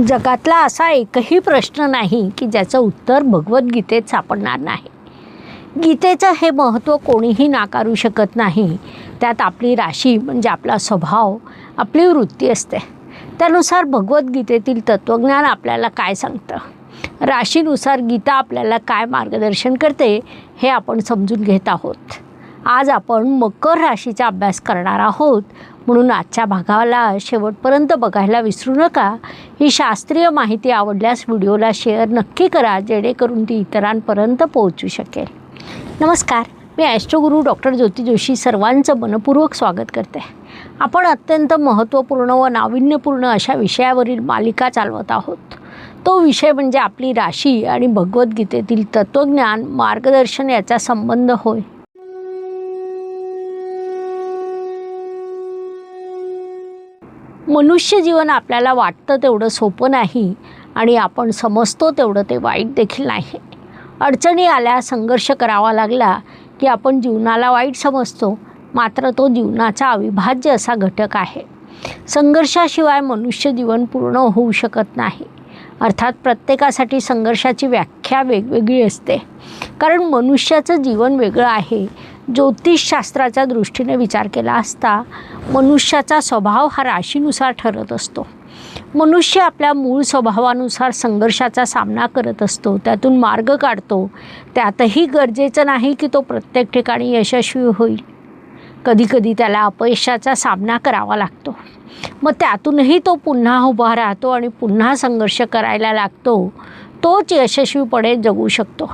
जगातला असा एकही प्रश्न नाही की ज्याचं उत्तर भगवद्गीतेत सापडणार नाही. गीतेचं हे महत्त्व कोणीही नाकारू शकत नाही. त्यात आपली राशी म्हणजे आपला स्वभाव आपली वृत्ती असते. त्यानुसार भगवद्गीतेतील तत्त्वज्ञान आपल्याला काय सांगतं? राशीनुसार गीता आपल्याला काय मार्गदर्शन करते हे आपण समजून घेत आहोत. आज आपण मकर राशीचा अभ्यास करणार आहोत. म्हणून आजच्या भागाला शेवटपर्यंत बघायला विसरू नका. ही शास्त्रीय माहिती आवडल्यास व्हिडिओला शेअर नक्की करा जेणेकरून ती इतरांपर्यंत पोहोचू शकेल. नमस्कार. मी ॲस्ट्रोगुरू डॉक्टर ज्योती जोशी सर्वांचं मनपूर्वक स्वागत करते. आपण अत्यंत महत्त्वपूर्ण व नाविन्यपूर्ण अशा विषयावरील मालिका चालवत आहोत. तो विषय म्हणजे आपली राशी आणि भगवद्गीतेतील तत्त्वज्ञान मार्गदर्शन याचा संबंध होय. मनुष्य जीवन आपल्याला वाटतं तेवढं सोपं नाही आणि आपण समजतो तेवढं ते वाईट देखील नाही. अडचणी आल्या संघर्ष करावा लागला की आपण जीवनाला वाईट समजतो. मात्र तो जीवनाचा अविभाज्य असा घटक आहे. संघर्षाशिवाय मनुष्य जीवन पूर्ण होऊ शकत नाही. अर्थात प्रत्येकासाठी संघर्षाची व्याख्या वेगवेगळी असते. कारण मनुष्याचं जीवन वेगळं आहे. ज्योतिषशास्त्राच्या दृष्टीने विचार केला असता मनुष्याचा स्वभाव हा राशीनुसार ठरत असतो. मनुष्य आपल्या मूळ स्वभावानुसार संघर्षाचा सामना करत असतो त्यातून मार्ग काढतो. त्यातही गरजेचं नाही की तो प्रत्येक ठिकाणी यशस्वी होईल. कधीकधी त्याला अपयशाचा सामना करावा लागतो. मग त्यातूनही तो पुन्हा उभा राहतो आणि पुन्हा संघर्ष करायला लागतो. तोच यशस्वीपणे जगू शकतो.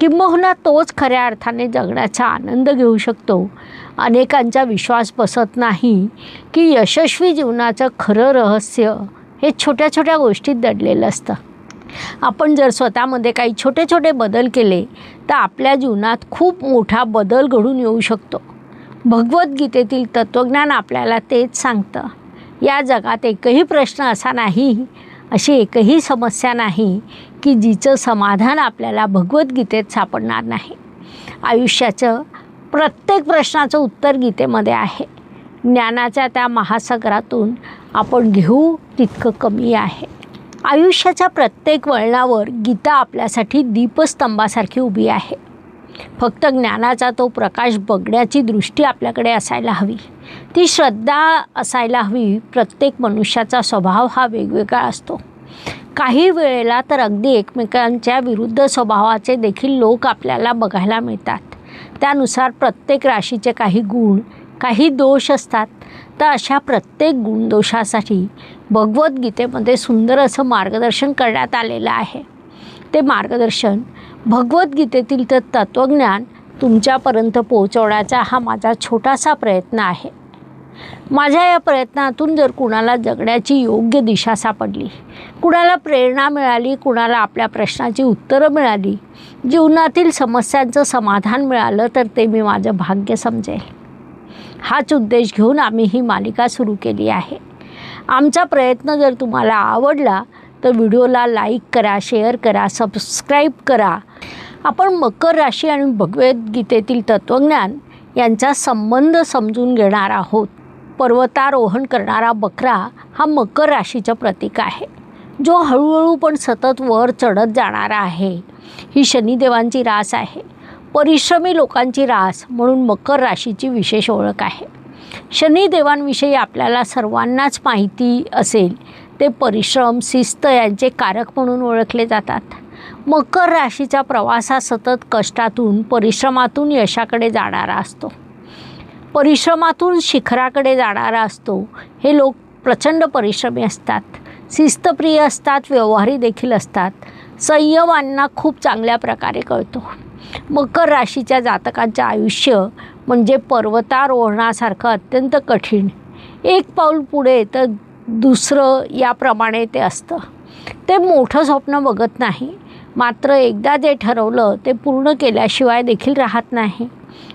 किंबहुना तोच खऱ्या अर्थाने जगण्याचा आनंद घेऊ शकतो. अनेकांचा विश्वास बसत नाही की यशस्वी जीवनाचं खरं रहस्य हे छोट्या छोट्या गोष्टीत दडलेलं असतं. आपण जर स्वतःमध्ये काही छोटे छोटे बदल केले तर आपल्या जीवनात खूप मोठा बदल घडून येऊ शकतो. भगवद्गीतेतील तत्त्वज्ञान आपल्याला तेच सांगतं. या जगात एकही प्रश्न असा नाही अशी एकही समस्या नाही की जिचं समाधान आपल्याला भगवद्गीतेत सापडणार नाही. आयुष्याचं प्रत्येक प्रश्नाचं उत्तर गीतेमध्ये आहे. ज्ञानाच्या त्या महासागरातून आपण घेऊ तितकं कमी आहे. आयुष्याच्या प्रत्येक वळणावर गीता आपल्यासाठी दीपस्तंभासारखी उभी आहे. फक्त ज्ञानाचा तो प्रकाश बघण्याची दृष्टी आपल्याकडे असायला हवी. ती श्रद्धा असायला हवी प्रत्येक मनुष्याचा स्वभाव हा वेगवेगळा असतो. काही वेळेला तर अगदी एकमेकांच्या विरुद्ध स्वभावाचे देखील लोक आपल्याला बघायला मिळतात. त्यानुसार प्रत्येक राशीचे काही गुण काही दोष असतात. तर अशा प्रत्येक गुणदोषासाठी भगवद्गीतेमध्ये सुंदर असं मार्गदर्शन करण्यात आलेलं आहे. ते मार्गदर्शन भगवद्गीतेतील तर तत्त्वज्ञान तुमच्यापर्यंत पोहोचवण्याचा हा माझा छोटासा प्रयत्न आहे. माझ्या या प्रयत्नातून जर कुणाला जगण्याची योग्य दिशा सापडली कुणाला प्रेरणा मिळाली कुणाला आपल्या प्रश्नाची उत्तरं मिळाली जीवनातील समस्यांचं समाधान मिळालं तर ते मी माझं भाग्य समजेल. हाच उद्देश घेऊन आम्ही ही मालिका सुरू केली आहे. आमचा प्रयत्न जर तुम्हाला आवडला तर व्हिडिओला लाईक करा शेअर करा सबस्क्राईब करा. आपण मकर राशी आणि भगवद्गीतेतील तत्त्वज्ञान यांचा संबंध समजून घेणार आहोत. पर्वतारोहण करणारा बकरा हा मकर राशीचं प्रतीक आहे. जो हळूहळू पण सतत वर चढत जाणारा आहे. ही शनिदेवांची रास आहे. परिश्रमी लोकांची रास म्हणून मकर राशीची विशेष ओळख आहे. शनिदेवांविषयी आपल्याला सर्वांनाच माहिती असेल ते परिश्रम शिस्त यांचे कारक म्हणून ओळखले जातात. मकर राशीचा प्रवास हा सतत कष्टातून परिश्रमातून यशाकडे जाणारा असतो. परिश्रमातून शिखराकडे जाणारा असतो. हे लोक प्रचंड परिश्रमी असतात. शिस्तप्रिय असतात व्यवहारी देखील असतात. संयमांना खूप चांगल्या प्रकारे कळतो. मकर राशीच्या जातकांचं आयुष्य म्हणजे पर्वतारोहणासारखं अत्यंत कठीण. एक पाऊल पुढे तर दुसरं याप्रमाणे ते असतं. ते मोठं स्वप्न बघत नाही. मात्र एकदा जे ठरवलं ते पूर्ण केल्याशिवाय देखील राहत नाही.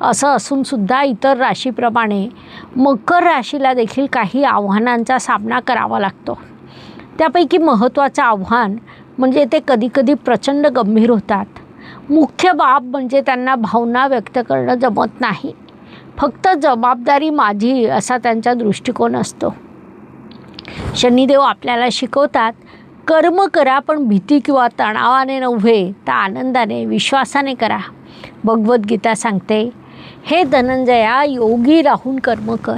असं असूनसुद्धा इतर राशीप्रमाणे मकर राशीला देखील काही आव्हानांचा सामना करावा लागतो. त्यापैकी महत्त्वाचं आव्हान म्हणजे ते कधीकधी प्रचंड गंभीर होतात. मुख्य बाब म्हणजे त्यांना भावना व्यक्त करणं जमत नाही. फक्त जबाबदारी माझी असा त्यांचा दृष्टिकोन असतो. शनिदेव आपल्याला शिकवतात कर्म करा पण भीती किंवा तणावाने नव्हे तर आनंदाने विश्वासाने करा. भगवद्गीता सांगते हे धनंजया योगी राहून कर्म कर.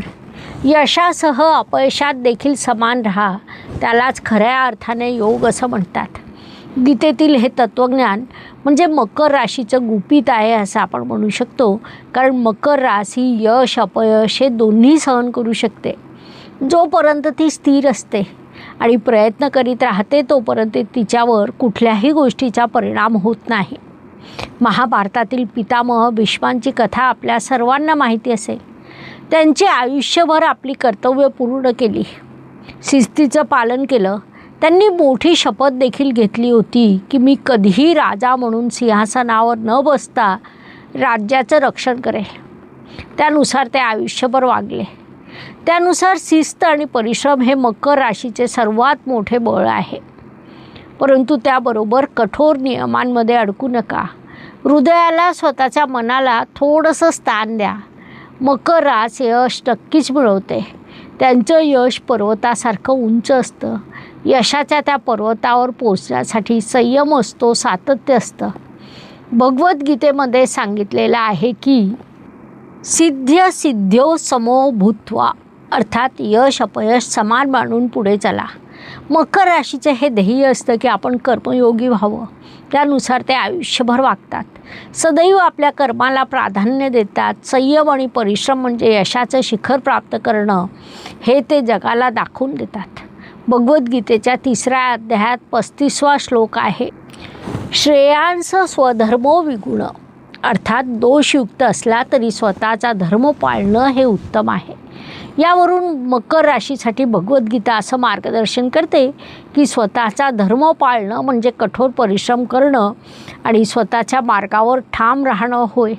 यशासह अपयशात देखील समान राहा. त्यालाच खऱ्या अर्थाने योग असं म्हणतात. गीतेतील हे तत्त्वज्ञान म्हणजे मकर राशीचं गुपित आहे असं आपण म्हणू शकतो कारण मकर राशी यश अपयश हे दोन्ही सहन करू शकते. जोपर्यंत ती स्थिर असते आणि प्रयत्न करीत राहते तोपर्यंत तिच्यावर कुठल्याही गोष्टीचा परिणाम होत नाही. महाभारतातील पितामह भीष्मांची कथा आपल्या सर्वांना माहिती असेल त्यांची आयुष्यभर आपली कर्तव्य पूर्ण केली. शिस्तीचं पालन केलं. त्यांनी मोठी शपथ देखील घेतली होती की मी कधीही राजा म्हणून सिंहासनावर न बसता राज्याचं रक्षण करेल. त्यानुसार ते आयुष्यभर वागले. त्यानुसार शिस्त आणि परिश्रम हे मकर राशीचे सर्वात मोठे बळ आहे. परंतु त्याबरोबर कठोर नियमांमध्ये अडकू नका. हृदयाला स्वतःच्या मनाला थोडंसं स्थान द्या. मकर रास यश नक्कीच मिळवते. त्यांचं यश पर्वतासारखं उंच असतं. यशाच्या त्या पर्वतावर पोचण्यासाठी संयम असतो सातत्य असतं. भगवद्गीतेमध्ये सांगितलेलं आहे की सिद्ध्य सिद्ध्यो समो भूत्वा अर्थात यश अपयश समान मानून पुढे चला. मकर राशीचं हे ध्येय असतं की आपण कर्मयोगी व्हावं. त्यानुसार ते आयुष्यभर वागतात. सदैव आपल्या कर्माला प्राधान्य देतात. संयम आणि परिश्रम म्हणजे यशाचं शिखर प्राप्त करणं हे ते जगाला दाखवून देतात. भगवद्गीतेच्या तिसऱ्या अध्यायात पस्तीसवा श्लोक आहे श्रेयांस स्वधर्मो विगुण. अर्थात दोषयुक्त असला तरी स्वतःचा धर्म पाळणं हे उत्तम आहे. यावरून मकर राशीसाठी भगवद्गीता असं मार्गदर्शन करते की स्वतःचा धर्म पाळणं म्हणजे कठोर परिश्रम करणं आणि स्वतःच्या मार्गावर ठाम राहणं होय.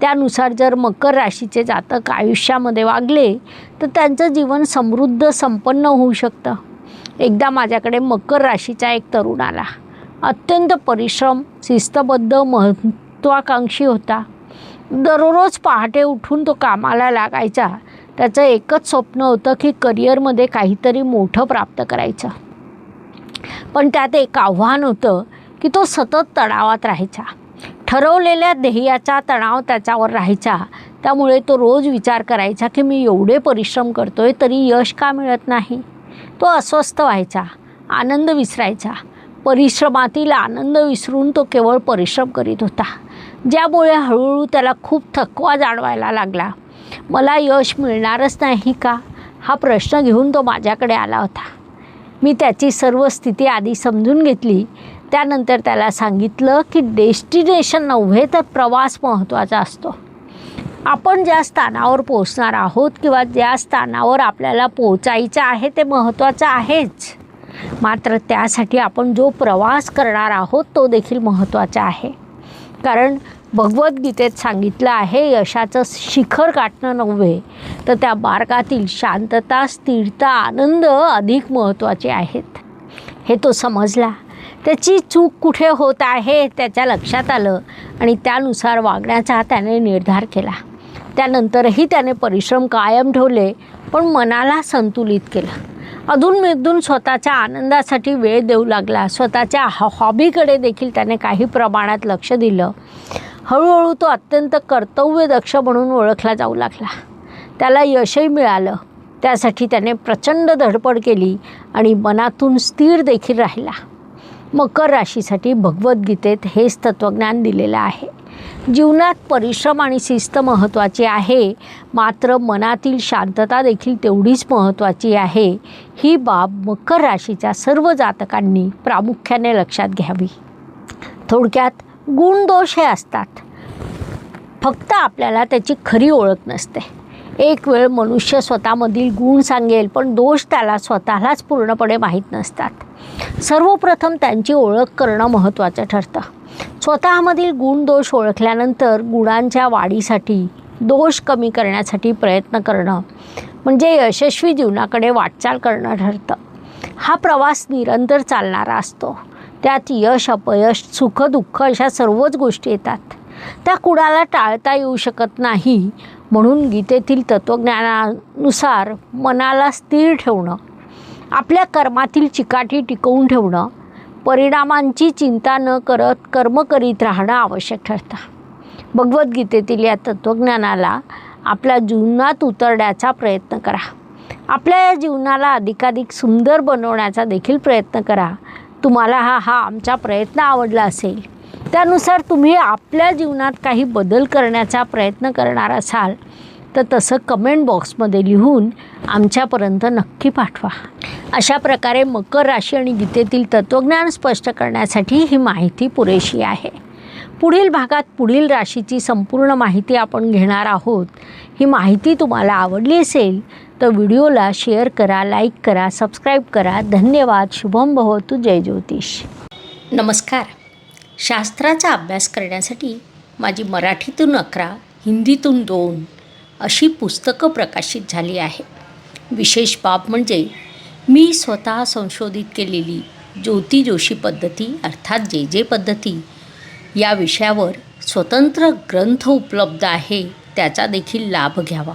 त्यानुसार जर मकर राशीचे जातक आयुष्यामध्ये वागले तर त्यांचं जीवन समृद्ध संपन्न होऊ शकतं. एकदा माझ्याकडे मकर राशीचा एक तरुण आला. अत्यंत परिश्रम शिस्तबद्ध महत्त्वाकांक्षी होता. दररोज पहाटे उठून तो कामाला लागायचा. त्याचं एकच स्वप्न होतं की करिअरमध्ये काहीतरी मोठं प्राप्त करायचं. पण त्यात एक आव्हान होतं की तो सतत तणावात राहायचा. ठरवलेल्या ध्येयाचा तणाव त्याच्यावर राहायचा. त्यामुळे तो रोज विचार करायचा की मी एवढे परिश्रम करतो आहे तरी यश का मिळत नाही? तो अस्वस्थ व्हायचा आनंद विसरायचा. परिश्रमातील आनंद विसरून तो केवळ परिश्रम करीत होता. ज्यामुळे हळूहळू त्याला खूप थकवा जाणवायला लागला. मला यश मिळणारच नाही का? हा प्रश्न घेऊन तो माझ्याकडे आला होता. मी त्याची सर्व स्थिती आधी समजून घेतली. त्यानंतर त्याला सांगितलं की डेस्टिनेशन नव्हे तर प्रवास महत्त्वाचा असतो. आपण ज्या स्थानावर पोचणार आहोत किंवा ज्या स्थानावर आपल्याला पोचायचं आहे ते महत्त्वाचं आहेच. मात्र त्यासाठी आपण जो प्रवास करणार आहोत तो देखील महत्त्वाचा आहे. कारण भगवद्गीतेत सांगितलं आहे यशाचं शिखर गाठणं नव्हे तर त्या मार्गातील शांतता स्थिरता आनंद अधिक महत्त्वाचे आहेत. हे तो समजला. त्याची चूक कुठे होत आहे त्याच्या लक्षात आलं आणि त्यानुसार वागण्याचा त्याने निर्धार केला. त्यानंतरही त्याने परिश्रम कायम ठेवले पण मनाला संतुलित केलं. अधूनमधून स्वतःच्या आनंदासाठी वेळ देऊ लागला. स्वतःच्या हॉ हॉबीकडे देखील त्याने काही प्रमाणात लक्ष दिलं. हळूहळू तो अत्यंत कर्तव्यदक्ष म्हणून ओळखला जाऊ लागला. त्याला यशही मिळालं. त्यासाठी त्याने प्रचंड धडपड केली आणि मनातून स्थिर देखील राहिला. मकर राशीसाठी भगवद्गीतेत हेच तत्त्वज्ञान दिलेलं आहे. जीवनात परिश्रम आणि शिस्त महत्त्वाची आहे. मात्र मनातील शांतता देखील तेवढीच महत्त्वाची आहे. ही बाब मकर राशीच्या सर्व जातकांनी प्रामुख्याने लक्षात घ्यावी. थोडक्यात गुणदोष हे असतात. फक्त आपल्याला त्याची खरी ओळख नसते. एक वेळ मनुष्य स्वतःमधील गुण सांगेल पण दोष त्याला स्वतःलाच पूर्णपणे माहीत नसतात. सर्वप्रथम त्यांची ओळख करणं महत्त्वाचं ठरतं. स्वतःमधील गुण दोष ओळखल्यानंतर गुणांच्या वाढीसाठी दोष कमी करण्यासाठी प्रयत्न करणं म्हणजे यशस्वी जीवनाकडे वाटचाल करणं ठरतं. हा प्रवास निरंतर चालणारा असतो. त्यात यश अपयश सुख दुःख अशा सर्वच गोष्टी येतात. त्या कुणाला टाळता येऊ शकत नाही म्हणून गीतेतील तत्त्वज्ञानानुसार मनाला स्थिर ठेवणं आपल्या कर्मातील चिकाटी टिकवून ठेवणं परिणामांची चिंता न करत कर्म करीत राहणं आवश्यक ठरतं. भगवद्गीतेतील या तत्त्वज्ञानाला आपल्या जीवनात उतरण्याचा प्रयत्न करा. आपल्या या जीवनाला अधिकाधिक सुंदर बनवण्याचा देखील प्रयत्न करा. तुम्हाला हा हा आमचा प्रयत्न आवडला असेल. त्यानुसार तुम्ही आपल्या जीवनात काही बदल करण्याचा प्रयत्न करणार असाल तर तसं कमेंट बॉक्समध्ये लिहून आमच्यापर्यंत नक्की पाठवा. अशा प्रकारे मकर राशी आणि गीतेतील तत्त्वज्ञान स्पष्ट करण्यासाठी ही माहिती पुरेशी आहे. पुढील भागात पुढील राशीची संपूर्ण माहिती आपण घेणार आहोत. ही माहिती तुम्हाला आवडली असेल तर व्हिडिओला शेअर करा लाईक करा सबस्क्राईब करा. धन्यवाद. शुभम भवतु जय ज्योतिष. नमस्कार. शास्त्राचा अभ्यास करण्यासाठी माझी मराठीतून अकरा हिंदीतून दोन अशी पुस्तकं प्रकाशित झाली आहे विशेष बाब म्हणजे मी स्वतः संशोधित केलेली ज्योती जोशी पद्धती अर्थात जे जे पद्धती या विषयावर स्वतंत्र ग्रंथ उपलब्ध आहे त्याचा देखील लाभ घ्यावा.